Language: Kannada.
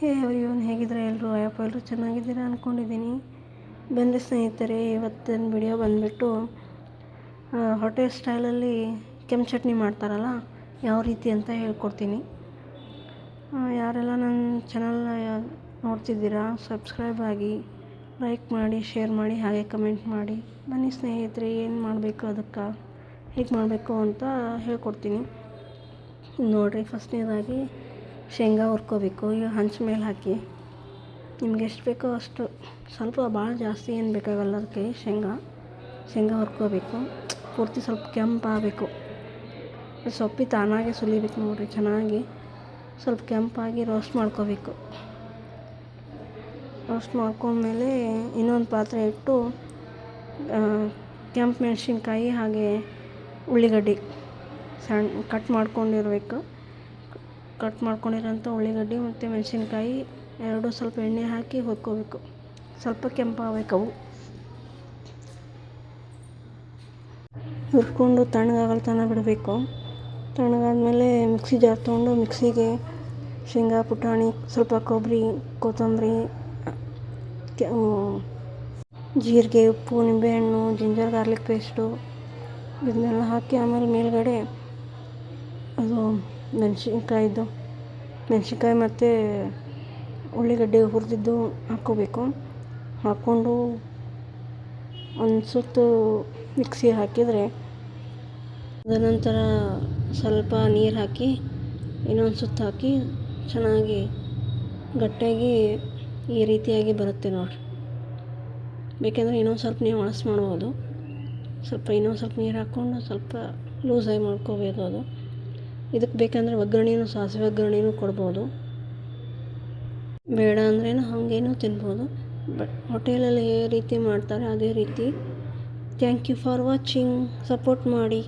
ಹೇ ಇವನು ಹೇಗಿದ್ರೆ ಎಲ್ಲರೂ ಅಯ್ಯಪ್ಪ ಎಲ್ಲರೂ ಚೆನ್ನಾಗಿದ್ದೀರಾ ಅಂದ್ಕೊಂಡಿದ್ದೀನಿ ಬನ್ನಿ ಸ್ನೇಹಿತರೆ ಇವತ್ತಿನ ವಿಡಿಯೋ ಬಂದುಬಿಟ್ಟು ಹೋಟೆಲ್ ಸ್ಟೈಲಲ್ಲಿ ಕೆಂಪು ಚಟ್ನಿ ಮಾಡ್ತಾರಲ್ಲ, ಯಾವ ರೀತಿ ಅಂತ ಹೇಳ್ಕೊಡ್ತೀನಿ. ಯಾರೆಲ್ಲ ನನ್ನ ಚಾನಲ್ನ ನೋಡ್ತಿದ್ದೀರಾ ಸಬ್ಸ್ಕ್ರೈಬ್ ಆಗಿ ಲೈಕ್ ಮಾಡಿ ಶೇರ್ ಮಾಡಿ, ಹಾಗೆ ಕಮೆಂಟ್ ಮಾಡಿ. ಬನ್ನಿ ಸ್ನೇಹಿತರೆ, ಏನು ಮಾಡಬೇಕು ಅದಕ್ಕೆ, ಹೇಗೆ ಮಾಡಬೇಕು ಅಂತ ಹೇಳ್ಕೊಡ್ತೀನಿ. ನೋಡಿರಿ ಫಸ್ಟ್ನೇದಾಗಿ ಶೇಂಗಾ ಹುರ್ಕೋಬೇಕು ಈಗ ಹಂಚ ಮೇಲೆ ಹಾಕಿ. ನಿಮ್ಗೆ ಎಷ್ಟು ಬೇಕೋ ಅಷ್ಟು. ಸ್ವಲ್ಪ ಭಾಳ ಜಾಸ್ತಿ ಏನು ಬೇಕಾಗಲ್ಲ ಅದಕ್ಕೆ ಶೇಂಗಾ. ಶೇಂಗಾ ಹುರ್ಕೋಬೇಕು. ಪೂರ್ತಿ ಸ್ವಲ್ಪ ಕೆಂಪಾಗಬೇಕು ಸೊಪ್ಪಿ ತಾನಾಗೆ ಸುಲಿಬೇಕು ನೋಡಿರಿ, ಚೆನ್ನಾಗಿ. ಸ್ವಲ್ಪ ಕೆಂಪಾಗಿ ರೋಸ್ಟ್ ಮಾಡ್ಕೋಬೇಕು. ರೋಸ್ಟ್ ಮಾಡ್ಕೊಂಡ್ಮೇಲೆ ಇನ್ನೊಂದು ಪಾತ್ರೆ ಇಟ್ಟು ಕೆಂಪು ಮೆಣಸಿನ್ಕಾಯಿ ಹಾಗೆ ಉಳ್ಳಿಗಡ್ಡೆ ಸಣ್ಣ ಕಟ್ ಮಾಡ್ಕೊಂಡಿರ್ಬೇಕು. ಕಟ್ ಮಾಡ್ಕೊಂಡಿರೋಂಥ ಉಳ್ಳಿಗಡ್ಡೆ ಮತ್ತು ಮೆಣಸಿನ್ಕಾಯಿ ಎರಡೂ ಸ್ವಲ್ಪ ಎಣ್ಣೆ ಹಾಕಿ ಹುರ್ಕೋಬೇಕು. ಸ್ವಲ್ಪ ಕೆಂಪಾಗಬೇಕು ಅವು ಹುರ್ಕೊಂಡು ತಣ್ಣಗಾಗಲ್ ತನಕ ಬಿಡಬೇಕು. ತಣ್ಣಗಾದ್ಮೇಲೆ ಮಿಕ್ಸಿ ಜಾರ್ ತೊಗೊಂಡು ಮಿಕ್ಸಿಗೆ ಶೇಂಗಾ, ಪುಟಾಣಿ, ಸ್ವಲ್ಪ ಕೊಬ್ಬರಿ, ಕೊತ್ತಂಬರಿ ಜೀರಿಗೆ, ಉಪ್ಪು, ನಿಂಬೆಹಣ್ಣು, ಜಿಂಜರ್, ಗಾರ್ಲಿಕ್ ಪೇಸ್ಟು, ಇದನ್ನೆಲ್ಲ ಹಾಕಿ ಆಮೇಲೆ ಮೇಲುಗಡೆ ಅದು ಮೆಣಸಿನ್ಕಾಯಿದ್ದು ಮೆಣಸಿನ್ಕಾಯಿ ಮತ್ತು ಉಳ್ಳಿಗಡ್ಡೆ ಹುರಿದಿದ್ದು ಹಾಕ್ಕೋಬೇಕು. ಹಾಕ್ಕೊಂಡು ಒಂದು ಸುತ್ತು ಮಿಕ್ಸಿ ಹಾಕಿದರೆ ಅದನಂತರ ಸ್ವಲ್ಪ ನೀರು ಹಾಕಿ, ಇನ್ನೊಂದು ಸುತ್ತು ಹಾಕಿ ಚೆನ್ನಾಗಿ ಗಟ್ಟಿಯಾಗಿ ಈ ರೀತಿಯಾಗಿ ಬರುತ್ತೆ ನೋಡಿರಿ. ಬೇಕೆಂದರೆ ಇನ್ನೊಂದು ಸ್ವಲ್ಪ ನೀವು ಒಣಸಿ ಮಾಡ್ಬೋದು. ಸ್ವಲ್ಪ ಇನ್ನೊಂದು ಸ್ವಲ್ಪ ನೀರು ಹಾಕ್ಕೊಂಡು ಸ್ವಲ್ಪ ಲೂಸಾಗಿ ಮಾಡ್ಕೋಬೇಕು ಅದು. ಇದಕ್ಕೆ ಬೇಕಂದರೆ ಒಗ್ಗರಣೆನೂ ಸಾಸಿವೆ ಒಗ್ಗರಣೆನೂ ಕೊಡ್ಬೋದು. ಬೇಡ ಅಂದ್ರೇನು ಹಾಗೇನೂ ತಿನ್ಬೋದು. ಬಟ್ ಹೋಟೆಲಲ್ಲಿ ಯಾವ ರೀತಿ ಮಾಡ್ತಾರೆ, ಅದೇ ರೀತಿ. Thank you for watching support ಮಾಡಿ.